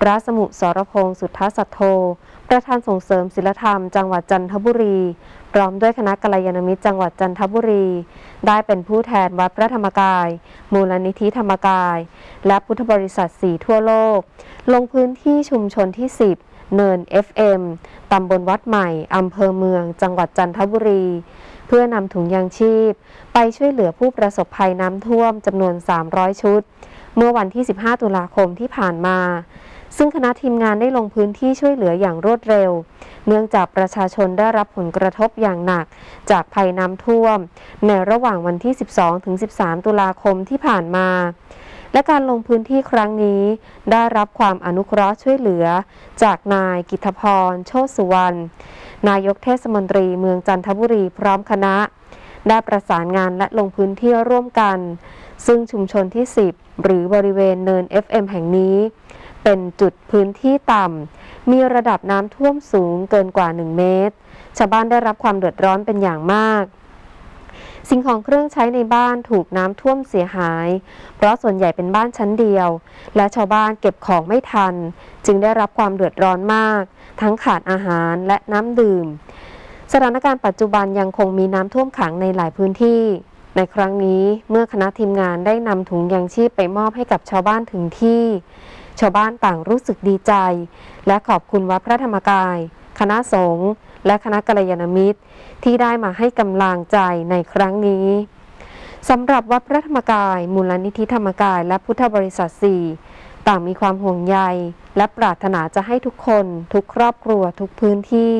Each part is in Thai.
พระสมุสรพงศ์สุทธสัทโธ ประธานส่งเสริมศิลธรรมจังหวัดจันทบุรี พร้อมด้วยคณะกัลยาณมิตรจังหวัดจันทบุรี ได้เป็นผู้แทนวัดพระธรรมกาย มูลนิธิธรรมกาย และพุทธบริษัทสีทั่วโลก ลงพื้นที่ชุมชนที่ 10 เนิน FM ตำบลวัดใหม่ อำเภอเมือง จังหวัดจันทบุรี เพื่อนำถุงยางชีพ ไปช่วยเหลือผู้ประสบภัยน้ำท่วมจำนวน 300 ชุด เมื่อวันที่ 15 ตุลาคมที่ผ่านมา ซึ่งคณะทีมงานได้ลงพื้นที่ช่วยเหลืออย่างรวดเร็ว เนื่องจากประชาชนได้รับผลกระทบอย่างหนัก จากภัยน้ำท่วม ในระหว่างวันที่ 12 ถึง 13 ตุลาคมที่ผ่านมา และการลงพื้นที่ครั้งนี้ ได้รับความอนุเคราะห์ช่วยเหลือ จากนายกิตพร โชติสุวรรณ นายกเทศมนตรีเมืองจันทบุรีพร้อมคณะ ได้ประสานงานและลงพื้นที่ร่วมกัน ซึ่งชุมชนที่ 10 หรือบริเวณเนิน FM แห่งนี้ เป็นจุดพื้นที่ต่ำ มีระดับน้ำท่วมสูงเกินกว่า 1 เมตร ชาวบ้านได้รับความเดือดร้อนเป็นอย่างมาก สิ่งของเครื่องใช้ในบ้านถูกน้ำท่วมเสียหาย เพราะส่วนใหญ่เป็นบ้านชั้นเดียว และชาวบ้านเก็บของไม่ทัน จึงได้รับความเดือดร้อนมาก ทั้งขาดอาหารและน้ำดื่ม สถานการณ์ปัจจุบันยังคงมีน้ำท่วมขังในหลายพื้นที่ในครั้งนี้เมื่อคณะทีมงานได้นำถุงยางชีพไปมอบให้กับชาวบ้านถึงที่ ชาวบ้านต่างรู้สึกดีใจ และขอบคุณวัดพระธรรมกาย คณะสงฆ์และคณะกัลยาณมิตร ที่ได้มาให้กำลังใจในครั้งนี้สำหรับวัดพระธรรมกาย มูลนิธิธรรมกาย และพุทธบริษัทสี่ต่างมีความห่วงใย และปรารถนาจะให้ทุกคน ทุกครอบครัวทุกพื้นที่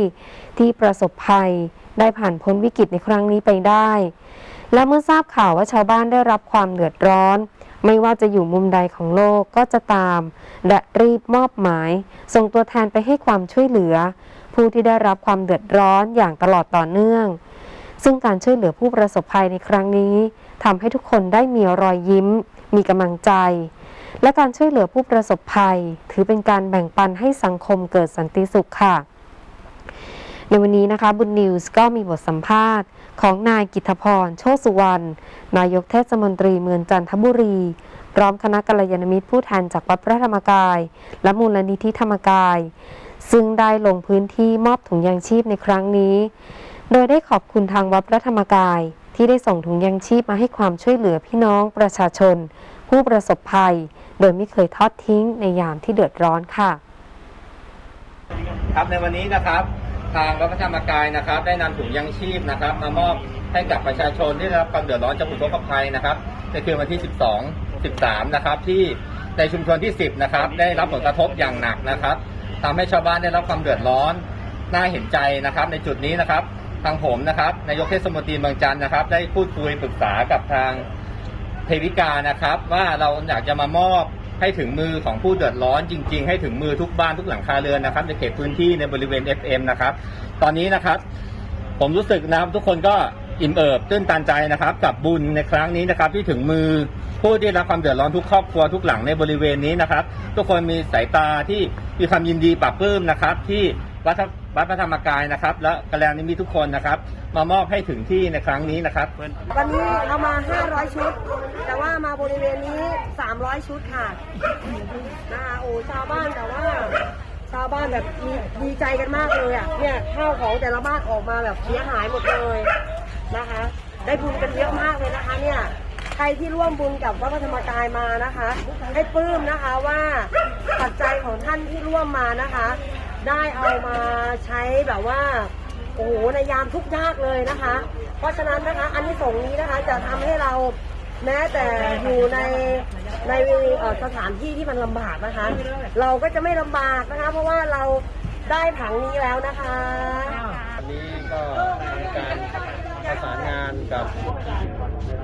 ที่ประสบภัย ได้ผ่านพ้นวิกฤตในครั้งนี้ไปได้ และเมื่อทราบข่าวว่าชาวบ้านได้รับความเดือดร้อน ไม่ว่าจะอยู่มุมใดของโลกก็จะตาม และรีบมอบหมาย ส่งตัวแทนไปให้ความช่วยเหลือ ผู้ที่ได้รับความเดือดร้อนอย่างตลอดต่อเนื่อง ซึ่งการช่วยเหลือผู้ประสบภัยในครั้งนี้ทำให้ทุกคนได้มีรอยยิ้ม มีกำลังใจ และการช่วยเหลือผู้ประสบภัย ถือเป็นการแบ่งปันให้สังคมเกิดสันติสุขค่ะ ในวันนี้นะคะบุญนิวส์ก็มีบทสัมภาษณ์ ของนายกิตพร โชติสุวรรณ นายกเทศมนตรีเมืองจันทบุรี พร้อมคณะกัลยาณมิตรผู้แทนจากวัดพระธรรมกาย และมูลนิธิธรรมกาย ซึ่งได้ลงพื้นที่มอบถุงยางชีพในครั้งนี้ โดยได้ขอบคุณทางวัดพระธรรมกาย ที่ได้ส่งถุงยางชีพมาให้ความช่วยเหลือพี่น้องประชาชน ผู้ประสบภัย โดยไม่เคยทอดทิ้งในยามที่เดือดร้อนค่ะ ครับในวันนี้นะครับ ทางวัดพระธรรมกายนะครับ ได้นำถุงยังชีพนะครับ มามอบให้กับประชาชนที่ได้รับความเดือดร้อนจากอุทกภัยนะครับในคืนวันที่ 12 13 นะครับ ที่ในชุมชนที่ 10 นะครับ ได้รับผลกระทบอย่างหนักนะครับทำให้ชาวบ้านได้รับความเดือดร้อนน่าเห็นใจนะครับ ในจุดนี้นะครับ ทางผมนะครับนายกเทศมนตรีเมืองจันทร์นะครับ ได้พูดคุยปรึกษากับทางเทวิกานะครับ ว่าเราอยากจะมามอบ ให้ถึงมือของผู้เดือดร้อนจริง ๆ ให้ถึงมือทุกบ้านทุกหลังคาเรือนนะครับในเขตพื้นที่ในบริเวณ FM นะครับ ตอนนี้นะครับ ผมรู้สึกนะครับทุกคนก็อิ่มเอิบตื้นตันใจนะครับ กับบุญในครั้งนี้นะครับ ที่ถึงมือผู้ที่รับความเดือดร้อนทุกครอบครัวทุกหลังในบริเวณนี้นะครับ ทุกคนมีสายตาที่มีความยินดีปรับปลื้มนะครับที่ วัดพระวัดพระธรรมกายนะครับ และกระแลนิมิตทุกคนนะครับ มามอบให้ถึงที่ในครั้งนี้นะครับวันนี้เอามา 500 ชุด แต่ว่ามาบริเวณนี้ 300 ชุดค่ะนะคะโอ้ชาวบ้านแต่ว่า ชาวบ้านแบบดีดีใจกันมากเลยอะเนี่ยข้าวของแต่ละบ้านออกมาแบบเสียหายหมดเลยนะคะ ได้บุญกันเยอะมากเลยนะคะเนี่ยใครที่ร่วมบุญกับวัดพระธรรมกายมานะคะ ให้ปลื้มนะคะว่าปัจจัยของท่านที่ร่วมมานะคะ ได้เอามาใช้แบบว่าโอ้โหในยามทุกข์ยากเลยนะคะ เพราะฉะนั้นนะคะอันนี้ส่งส์นี้นะคะจะทำให้เราแม้แต่อยู่ในในเอ่อสถานที่ที่มันลำบากนะคะ เราก็จะไม่ลำบากนะคะ เพราะว่าเราได้ถังนี้แล้วนะคะวันนี้ก็ทำการประสานงานกับ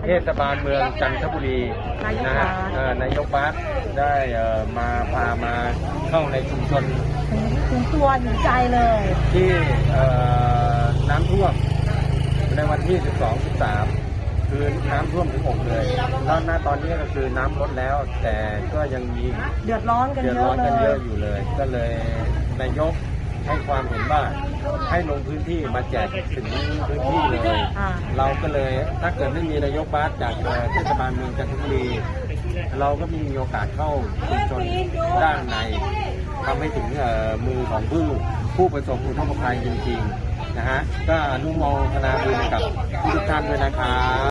เทศบาลเมืองจันทบุรีนะฮะเอ่อนายกบัสได้เอ่อมาพามาเข้าในชุมชน ถึงตัวถึงใจเลย ที่เอ่อน้ำท่วมในวันที่ 12 13 คือน้ำท่วมถึงอกเลยตอนหน้าตอนนี้ก็คือน้ำลดแล้ว แต่ก็ยังมีเดือดร้อนกันเดือดเยร้ออะนเลกันเยยอะอยู่เลย ก็เลยนายกให้ความเห็นว่าให้ลงพื้นที่มาแจกถึงพื้นที่เลยอ่าเราก็เลยถ้าเกิดไม่มีนายกบาสจากเอ่อเทศบาลเมืองจันทบุรี เราก็ไม่มีโอกาสเข้าชุมชนด้านใน ทำให้ถึงเอ่อมือของผู้ผู้ประสบอุทกภัยจริงๆนะฮะก็อนุโมทนาบุญกับทุกท่านด้วยนะครับ